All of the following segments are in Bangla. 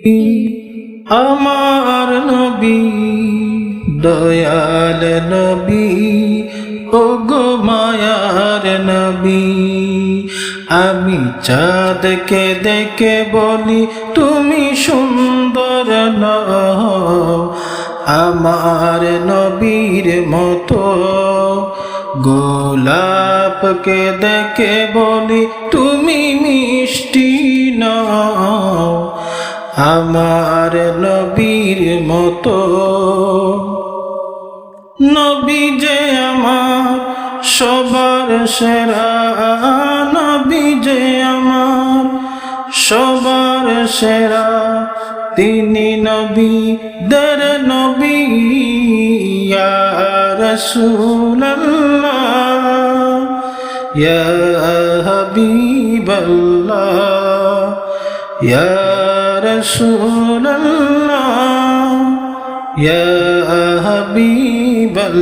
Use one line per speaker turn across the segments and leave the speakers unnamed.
আমার নবী, দয়াল নবী ও গো মায়ার নবী, আমি চাঁদকে দেখে বলি, তুমি সুন্দর আমার নবীর মতো গোলাপকে দেখে বলি, তুমি মিষ্টি আমার নবীর মতো। নবী যে আমার সবার সেরা, নবী যে আমার সবার সেরা। তিনি নবী দের নবী রাসূলুল্লাহ ইয়া হাবিবাল্লাহ ইয়া রাসূলুল্লাহ ইয়া হাবিবাল্লাহ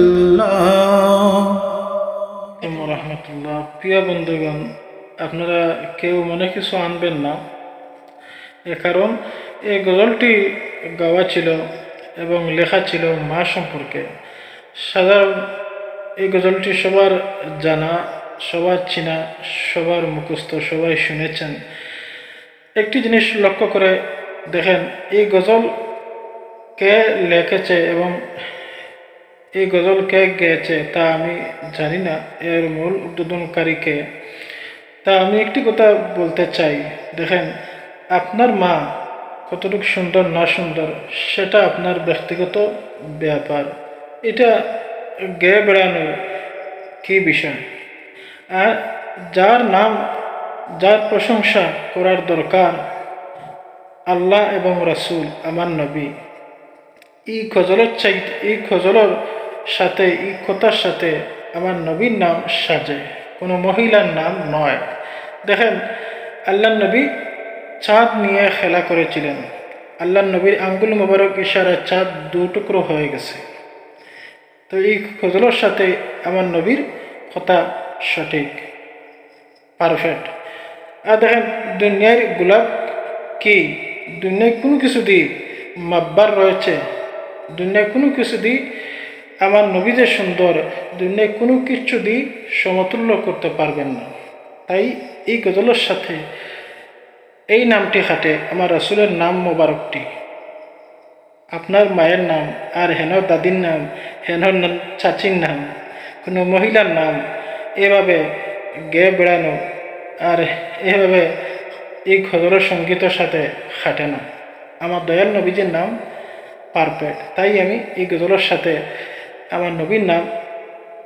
রহমতুল্লাহ। প্রিয় বন্ধুগণ, আপনারা কেউ মনে কিছু আনবেন না, এ কারণ এই গজলটি গাওয়া ছিল এবং লেখা ছিল মা সম্পর্কে। সাধারণ এই গজলটি সবার জানা, সবার চিনা, সবার মুখস্থ, সবাই শুনেছেন। একটি জিনিস লক্ষ্য করে দেখেন, এই গজল কে লিখেছে এবং এই গজল কে গেয়েছে তা আমি জানি না। এর মূল উদ্বোধনকারীকে তা আমি একটি কথা বলতে চাই। দেখেন, আপনার মা কতটুকু সুন্দর না সুন্দর সেটা আপনার ব্যক্তিগত ব্যাপার। এটা গেয়ে বেড়ানোর কী বিষয়? আর যার নাম যার প্রশংসা করার দরকার, আল্লাহ এবং রাসূল, আমার নবী। এই গজলের চাই এই গজলের সাথে, এই কথার সাথে আমার নবীর নাম সাজে। কোনো মহিলার নাম নয়। দেখেন আল্লাহ নবী চাঁদ নিয়ে খেলা করেছিলেন। আল্লাহ নবীর আঙ্গুল মোবারক ইশারায় চাঁদ দু টুকরো হয়ে গেছে। তো এই গজলের সাথে আমার নবীর কথা সঠিক পারফেক্ট দেখেন দুনিয়ার গোলাপ কি? দুনিয়ায় কোনো কিছু দিয়ে মাব্বার রয়েছে। দুনিয়ায় কোনো কিছু দিয়ে আমার নবী যে সুন্দর। দুনিয়ায় কোনো কিছু দিয়ে সমতুল্য করতে পারবেন না। তাই এই গজলের সাথে এই নামটি খাটে আমার রাসুলের নাম মোবারকটি। আপনার মায়ের নাম আর হেন দাদির নাম, হেন চাচির নাম, কোনো মহিলার নাম, এভাবে গে বেড়ানো আর এভাবে এই গজলের সঙ্গীতের সাথে খাটে না আমার দয়াল নবীজির নাম পারফেক্ট। তাই আমি এই গজলের সাথে আমার নবীর নাম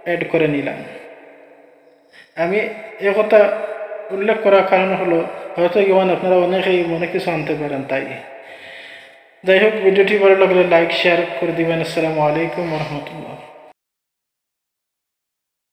অ্যাড করে নিলাম। আমি এ কথা উল্লেখ করার কারণ হলো, হয়তো যেমন আপনারা অনেকেই মনে কিছু আনতে পারেন তাই। যাই হোক, ভিডিওটি ভালো লাগলে লাইক শেয়ার করে দিবেন। আসসালামু আলাইকুম রহমতুল্লাহ।